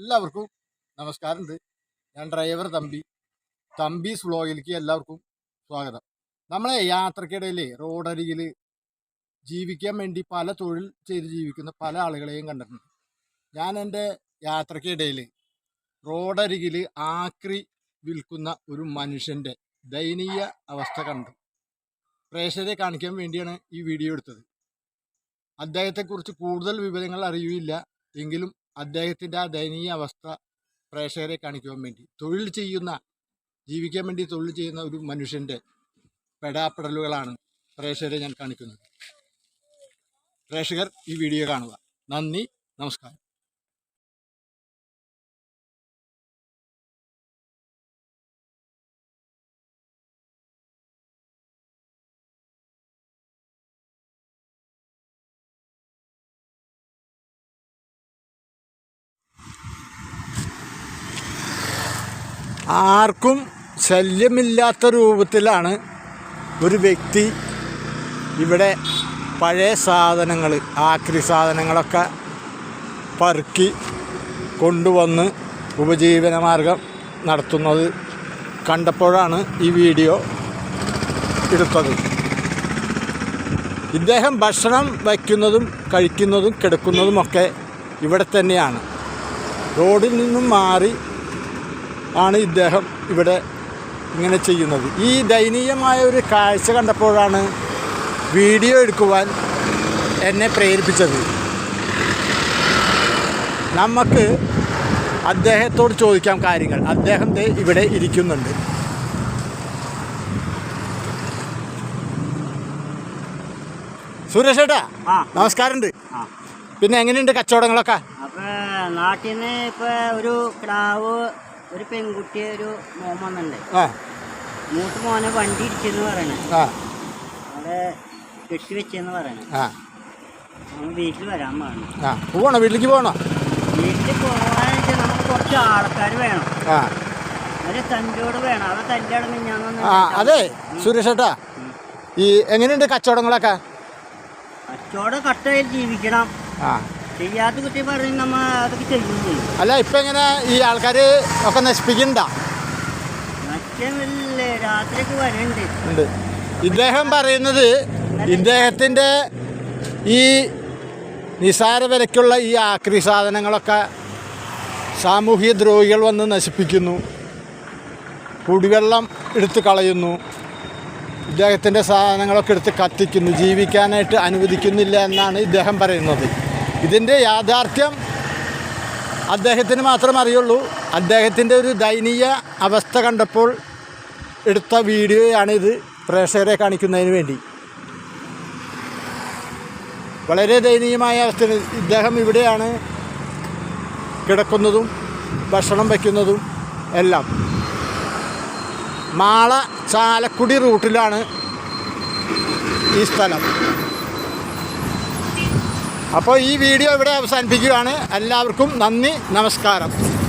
എല്ലാവർക്കും നമസ്കാരമുണ്ട്. ഞാൻ ഡ്രൈവർ തമ്പി. തമ്പീസ് വ്ളോഗിലേക്ക് എല്ലാവർക്കും സ്വാഗതം. നമ്മളെ യാത്രക്കിടയിൽ റോഡരികിൽ ജീവിക്കാൻ വേണ്ടി പല തൊഴിൽ ചെയ്ത് ജീവിക്കുന്ന പല ആളുകളെയും കണ്ടിട്ടുണ്ട്. ഞാൻ എന്റെ യാത്രക്കിടയിൽ റോഡരികിൽ ആക്രി വിൽക്കുന്ന ഒരു മനുഷ്യന്റെ ദയനീയ അവസ്ഥ കണ്ടു. പ്രേക്ഷകരെ കാണിക്കാൻ വേണ്ടിയാണ് ഈ വീഡിയോ എടുത്തത്. അദ്ദേഹത്തെക്കുറിച്ച് കൂടുതൽ വിവരങ്ങൾ അറിയില്ല എങ്കിലും അദ്ദേഹത്തിന്റെ ആ ദയനീയ അവസ്ഥ പ്രേക്ഷകരെ കാണിക്കുവാൻ വേണ്ടി. തൊഴിൽ ചെയ്യുന്ന ജീവിക്കാൻ വേണ്ടി തൊഴിൽ ചെയ്യുന്ന ഒരു മനുഷ്യന്റെ പെടാപ്പെടലുകളാണ് പ്രേക്ഷകരെ ഞാൻ കാണിക്കുന്നത്. പ്രേക്ഷകർ ഈ വീഡിയോ കാണുക. നന്ദി നമസ്കാരം. ആർക്കും ശല്യമില്ലാത്ത രൂപത്തിലാണ് ഒരു വ്യക്തി ഇവിടെ പഴയ സാധനങ്ങൾ ആക്രി സാധനങ്ങളൊക്കെ പറക്കി കൊണ്ടുവന്ന് ഉപജീവനമാർഗം നടത്തുന്നത് കണ്ടപ്പോഴാണ് ഈ വീഡിയോ എടുത്തത്. ഇദ്ദേഹം ഭക്ഷണം വയ്ക്കുന്നതും കഴിക്കുന്നതും കിടക്കുന്നതുമൊക്കെ ഇവിടെ തന്നെയാണ്. റോഡിൽ നിന്നും മാറി ആണ് ഇദ്ദേഹം ഇവിടെ ഇങ്ങനെ ചെയ്യുന്നത്. ഈ ദയനീയമായ ഒരു കാഴ്ച കണ്ടപ്പോഴാണ് വീഡിയോ എടുക്കുവാൻ എന്നെ പ്രേരിപ്പിച്ചത്. നമുക്ക് അദ്ദേഹത്തോട് ചോദിക്കാം കാര്യങ്ങൾ. അദ്ദേഹം ഇവിടെ ഇരിക്കുന്നുണ്ട്. സുരേഷ് ഏട്ടാ നമസ്കാരമുണ്ട്. പിന്നെ എങ്ങനെയുണ്ട് കച്ചവടങ്ങളൊക്കെ? നാട്ടിൽ നിന്ന് ഇപ്പൊ ഒരു കിടാവ് ഒരു പെൺകുട്ടിയെ ഒരു മോൻ വന്നിട്ടുണ്ട്. മൂത്ത് മോനെ വണ്ടി ഇടിച്ചെന്ന് പറയണേ. അവിടെ കെട്ടി വെച്ചെന്ന് പറയണേ. നമ്മൾ വീട്ടിൽ വരാൻ പറഞ്ഞു. പോണോ വീട്ടിലേക്ക് പോകണോ വീട്ടിൽ പോകാന്ന് നമുക്ക് കുറച്ച് ആൾക്കാർ വേണം. ഒരു വേണം. അവിടെ തന്റെ മിഞ്ഞാന്ന് ആ. അതെ സുരേഷ് ഏട്ടാ. ഈ എങ്ങനെയുണ്ട് കച്ചവടങ്ങളൊക്കെ? കച്ചവടം കട്ടയിൽ ജീവിക്കണം. ആ. ചെയ്യാത്ത കുട്ടി പറഞ്ഞ് നമ്മ അതൊക്കെ ചെയ്യും ചെയ്യും. അല്ല ഇപ്പൊ എങ്ങനെ ഈ ആൾക്കാർ ഒക്കെ നശിപ്പിക്കണ്ട? രാത്രിക്ക് വരണ്ട്. ഉണ്ട്. ഇദ്ദേഹം പറയുന്നത് ഇദ്ദേഹത്തിന്റെ ഈ നിസാര വിലയ്ക്കുള്ള ഈ ആക്രി സാധനങ്ങളൊക്കെ സാമൂഹ്യ ദ്രോഹികൾ വന്ന് നശിപ്പിക്കുന്നു. കുടിവെള്ളം എടുത്ത് കളയുന്നു. ഇദ്ദേഹത്തിന്റെ സാധനങ്ങളൊക്കെ എടുത്ത് കത്തിക്കുന്നു. ജീവിക്കാനായിട്ട് അനുവദിക്കുന്നില്ല എന്നാണ് ഇദ്ദേഹം പറയുന്നത്. ഇതിന്റെ യാഥാർത്ഥ്യം അദ്ദേഹത്തിന് മാത്രം അറിയുള്ളൂ. അദ്ദേഹത്തിന്റെ ഒരു ദയനീയ അവസ്ഥ കണ്ടപ്പോൾ എടുത്ത വീഡിയോയാണിത് പ്രേക്ഷകരെ കാണിക്കുന്നതിന് വേണ്ടി. വളരെ ദയനീയമായ അവസ്ഥ ഇദ്ദേഹം ഇവിടെയാണ് കിടക്കുന്നതും ഭക്ഷണം വയ്ക്കുന്നതും എല്ലാം. മാള ചാലക്കുടി റൂട്ടിലാണ് ഈ സ്ഥലം. അപ്പോൾ ഈ വീഡിയോ ഇവിടെ അവസാനിപ്പിക്കുകയാണ്. എല്ലാവർക്കും നന്ദി നമസ്കാരം.